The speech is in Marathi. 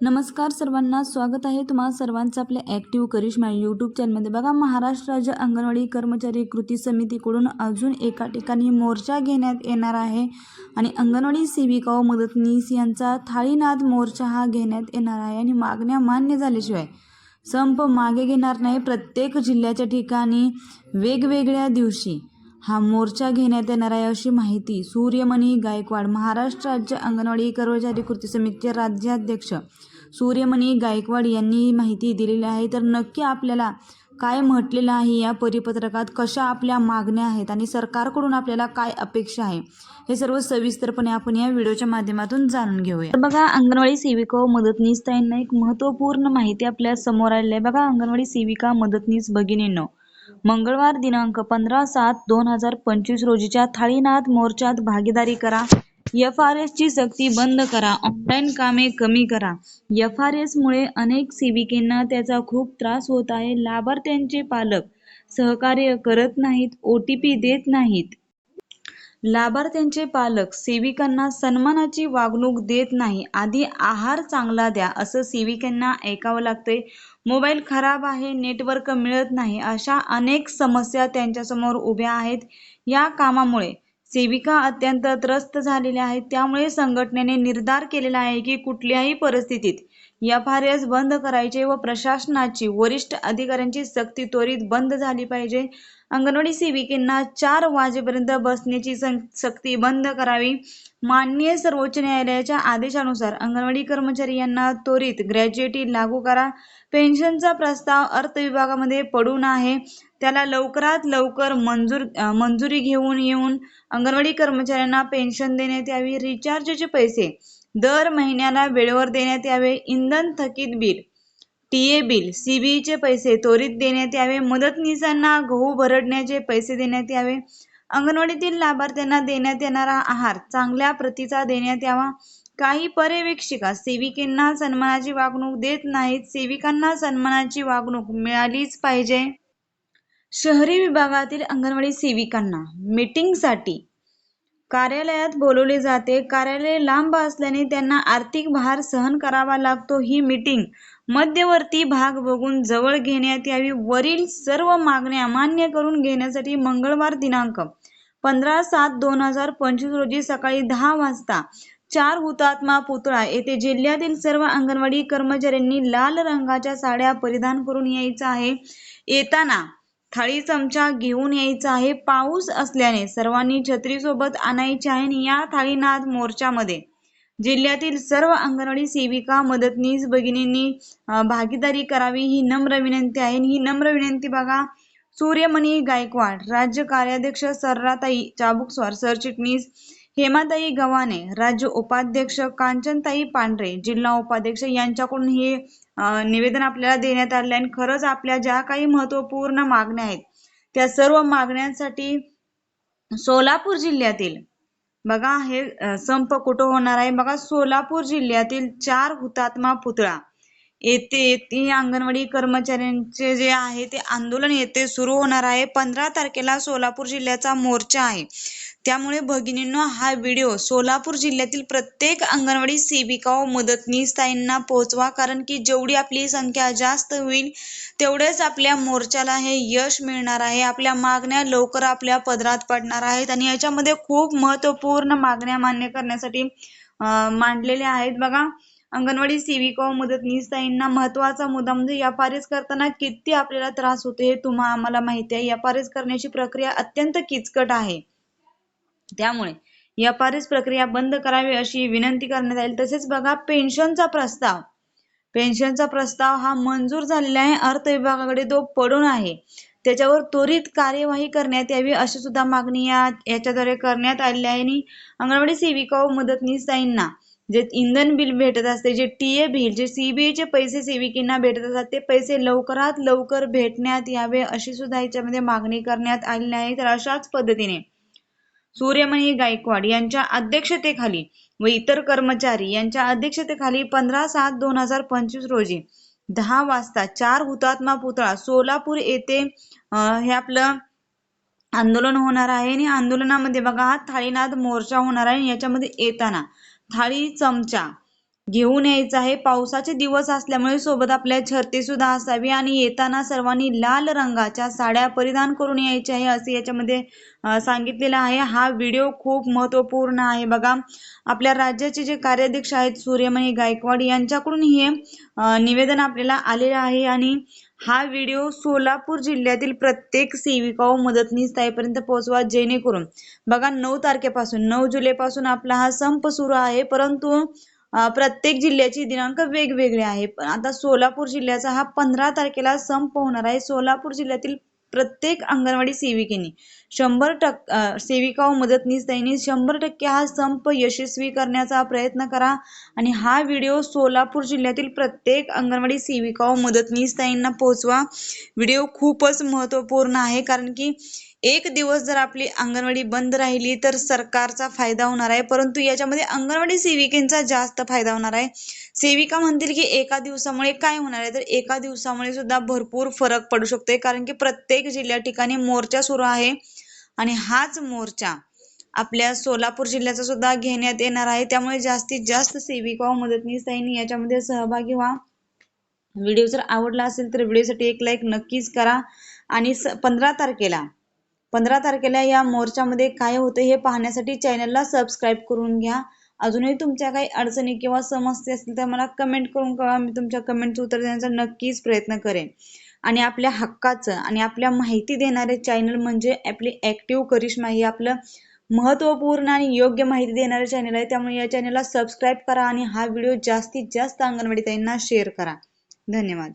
नमस्कार सर्वांना स्वागत आहे तुम्हाला सर्वांचं आपल्या ॲक्टिव्ह करिश्मा यूट्यूब चॅनलमध्ये बघा महाराष्ट्र राज्य अंगणवाडी कर्मचारी कृती समितीकडून अजून एका ठिकाणी मोर्चा घेण्यात येणार आहे आणि अंगणवाडी सेविका व मदतनीस यांचा थाळीनाद मोर्चा हा घेण्यात येणार आहे आणि मागण्या मान्य झाल्याशिवाय संप मागे घेणार नाही. प्रत्येक जिल्ह्याच्या ठिकाणी वेगवेगळ्या दिवशी हा मोर्चा घेण्यात येणार आहे अशी माहिती सूर्यमणी गायकवाड महाराष्ट्र राज्य अंगणवाडी कर्मचारी कृती समितीचे राज्याध्यक्ष सूर्यमणी गायकवाड यांनी माहिती दिलेली आहे. तर नक्की आपल्याला काय म्हटलेलं आहे या परिपत्रकात? कशा आपल्या मागण्या आहेत आणि सरकारकडून आपल्याला काय अपेक्षा आहे? हे सर्व सविस्तरपणे आपण या व्हिडिओच्या माध्यमातून जाणून घेऊया. बघा अंगणवाडी सेविका व मदतनीस ताईंना एक महत्त्वपूर्ण माहिती आपल्यासमोर आलेली आहे. बघा अंगणवाडी सेविका मदतनीस भगिनींनो मंगळवार दिनांक पंधरा सात दोन हजार पंचवीस रोजीच्या थाळीनाथ मोर्चात भागीदारी करा. एफ आर एस ची सक्ती बंद करा. ऑनलाईन कामे कमी करा. एफ आर एस मुळे अनेक सेविकेंना त्याचा खूप त्रास होत आहे. लाभार्थ्यांचे पालक सहकार्य करत नाहीत ओ टी पी देत नाहीत. लाभार्थ्यांचे पालक सेविकांना सन्मानाची वागणूक देत नाही आधी आहार चांगला द्या असं सेविकांना ऐकावं लागतंय. मोबाईल खराब आहे नेटवर्क मिळत नाही अशा अनेक समस्या त्यांच्यासमोर उभ्या आहेत. या कामामुळे सेविका अत्यंत त्रस्त झालेल्या आहेत. त्यामुळे संघटनेने निर्धार केलेला आहे की कुठल्याही परिस्थितीत एफ आर एस बंद करायचे व प्रशासनाची वरिष्ठ अधिकाऱ्यांची सक्ती त्वरित बंद झाली पाहिजे. अंगणवाडी सेविकेंना चार वाजेपर्यंत बसण्याची सक्ती बंद करावी. माननीय सर्वोच्च न्यायालयाच्या आदेशानुसार अंगणवाडी कर्मचारी यांना त्वरित ग्रॅज्युएटी लागू करा. पेन्शनचा प्रस्ताव अर्थ विभागामध्ये पडून आहे त्याला लवकरात लवकर मंजूर मंजुरी घेऊन येऊन अंगणवाडी कर्मचाऱ्यांना पेन्शन देण्यात यावी. रिचार्जचे पैसे दर महिन्याला वेळेवर देण्यात यावे. इंधन थकीत बिल टी ए बिल सीबीईचे पैसे त्वरित देण्यात यावे मदतनीसांना गहू भरडण्याचे पैसे देण्यात यावे. अंगणवाडीतील लाभार्थ्यांना देण्यात येणारा आहार चांगल्या प्रतीचा देण्यात यावा. काही पर्यवेक्षिका सेविकेंना सन्मानाची वागणूक देत नाहीत सेविकांना सन्मानाची वागणूक मिळालीच पाहिजे. शहरी विभागातील अंगणवाडी सेविकांना मीटिंगसाठी कार्यालयात बोलवले जाते. कार्यालय लांब असल्याने त्यांना आर्थिक भार सहन करावा लागतो. ही मीटिंग मध्यवर्ती भाग बघून जवळ घेण्यात यावी. वरील सर्व मागण्या मान्य करून घेण्यासाठी मंगळवार दिनांक पंधरा सात दोन हजार पंचवीस रोजी सकाळी दहा वाजता चार हुतात्मा पुतळा येथे जिल्ह्यातील सर्व अंगणवाडी कर्मचाऱ्यांनी लाल रंगाच्या साड्या परिधान करून यायचं आहे. येताना थाळी चमचा घेऊन यायचा आहे. पाऊस असल्याने सर्वांनी छत्री सोबत आणायची आहे आणि या थाळीनाथ मोर्चामध्ये जिल्ह्यातील सर्व अंगणवाडी सेविका मदतनीस भगिनींनी भागीदारी करावी ही नम्र विनंती आहे. ही नम्र विनंती बघा सूर्यमणी गायकवाड राज्य कार्याध्यक्ष सर्राताई चाबुकस्वार सरचिटणीस हेमाताई गव्हाणे राज्य उपाध्यक्ष कांचनताई पांढरे जिल्हा उपाध्यक्ष यांच्याकडून हे निवेदन आपल्याला देण्यात आले. आणि खरंच आपल्या ज्या काही महत्त्वपूर्ण मागण्या आहेत त्या सर्व मागण्यांसाठी सोलापूर जिल्ह्यातील बघा हे संप कुठं होणार आहे? बघा सोलापूर जिल्ह्यातील चार हुतात्मा पुतळा. येथे येथे अंगणवाडी कर्मचाऱ्यांचे जे आहे ते आंदोलन येथे सुरू होणार आहे. पंधरा तारखेला सोलापूर जिल्ह्याचा मोर्चा आहे. त्यामुळे भगिनींनो हा व्हिडिओ सोलापूर जिल्ह्यातील प्रत्येक अंगणवाडी सेविका व मदतनीस ताईंना पोहोचवा. कारण की जेवढी आपली संख्या जास्त होईल तेवढेच आपल्या मोर्चाला हे यश मिळणार आहे. आपल्या मागण्या लवकर आपल्या पदरात पडणार आहेत. आणि याच्यामध्ये खूप महत्त्वपूर्ण मागण्या मान्य करण्यासाठी मांडलेल्या आहेत. बघा अंगणवाडी सेविका व मदतनीसताईंना महत्त्वाचा मुद्दा म्हणजे या करताना किती आपल्याला त्रास होतो हे तुम्हाला आम्हाला माहिती आहे. या करण्याची प्रक्रिया अत्यंत किचकट आहे. त्यामुळे या प्रक्रिया बंद करावी अशी विनंती करण्यात आली. तसेच बघा पेन्शनचा प्रस्ताव. पेन्शनचा प्रस्ताव हा मंजूर झालेला आहे. अर्थ विभागाकडे तो पडून आहे. त्याच्यावर त्वरित कार्यवाही करण्यात यावी अशी सुद्धा मागणी या याच्याद्वारे करण्यात आलेली आहे. आणि अंगणवाडी सेविका व मदतनीसाईंना जे इंधन बिल भेटत असते जे टी ए बिल जे सीबीआयचे पैसे सेविकांना भेटत असतात ते पैसे लवकरात लवकर भेटण्यात यावे अशी सुद्धा याच्यामध्ये मागणी करण्यात आलेली आहे तर अशाच पद्धतीने सूर्यमणी गायकवाड यांच्या अध्यक्षतेखाली व इतर कर्मचारी यांच्या अध्यक्षतेखाली पंधरा सात दोन हजार पंचवीस रोजी दहा वाजता चार हुतात्मा पुतळा सोलापूर येथे हे आपलं आंदोलन होणार आहे आणि आंदोलनामध्ये बघा हा थाळीनाथ मोर्चा होणार आहे याच्यामध्ये येताना थाळी चमचा घेऊन यायचं आहे. पावसाचे दिवस असल्यामुळे सोबत आपल्या छत्री सुद्धा असावी आणि येताना सर्वांनी लाल रंगाच्या साड्या परिधान करून यायच्या आहे असे याच्यामध्ये सांगितलेलं आहे. हा व्हिडिओ खूप महत्त्वपूर्ण आहे. बघा आपल्या राज्याचे जे कार्याध्यक्ष आहेत सूर्यमणी गायकवाड यांच्याकडून हे निवेदन आपल्याला आलेलं आहे आणि हा व्हिडिओ सोलापूर जिल्ह्यातील प्रत्येक सेविका व मदतनीस ताईपर्यंत पोहोचवा जेणेकरून बघा नऊ तारखेपासून नऊ जुलैपासून आपला हा संप सुरू आहे परंतु प्रत्येक जिल्ह्याची दिनांक वेगवेगळे आहे पण आता सोलापूर जिल्ह्याचा हा पंधरा तारखेला संप होणार आहे. सोलापूर जिल्ह्यातील प्रत्येक अंगणवाडी सेविकेने शंभर टक्के सेविका व मदतनीस त्यांनी शंभर टक्के हा संप यशस्वी करण्याचा प्रयत्न करा. आणि हा व्हिडिओ सोलापूर जिल्ह्यातील प्रत्येक अंगणवाडी सेविका व मदतनीस ताईंना पोहोचवा. व्हिडिओ खूपच महत्त्वपूर्ण आहे कारण की एक दिवस जर आपली अंगणवाडी बंद राहिली तर सरकारचा फायदा होणार आहे. परंतु याच्यामध्ये अंगणवाडी सेविकेंचा जास्त फायदा होणार आहे. सेविका म्हणतील की एका दिवसामुळे काय होणार आहे? तर एका दिवसामुळे सुद्धा भरपूर फरक पडू शकतोय. कारण की प्रत्येक जिल्ह्या ठिकाणी मोर्चा सुरू आहे. आणि हाच मोर्चा आपल्या सोलापूर जिल्ह्याचा सुद्धा घेण्यात येणार आहे. त्यामुळे जास्तीत जास्त सेविका व मदतनीस ताईंनी याच्यामध्ये सहभागी व्हा. व्हिडिओ जर आवडला असेल तर व्हिडिओसाठी एक लाईक नक्कीच करा. आणि स पंधरा तारखेला पंधरा तारखेला या मोर्चामध्ये काय होतं हे पाहण्यासाठी चॅनलला सबस्क्राईब करून घ्या. अजूनही तुमच्या काही अडचणी किंवा समस्या असतील तर मला कमेंट करून कळवा. मी तुमच्या कमेंटचं उत्तर देण्याचा नक्कीच प्रयत्न करेन. आणि आपल्या हक्काचं आणि आपल्या माहिती देणारे चॅनल म्हणजे आपली ॲक्टिव्ह करिश्मा हे आपलं महत्त्वपूर्ण आणि योग्य माहिती देणारे चॅनल आहे. त्यामुळे या चॅनलला सबस्क्राईब करा आणि हा व्हिडिओ जास्तीत जास्त अंगणवाडी ताईंना शेअर करा. धन्यवाद.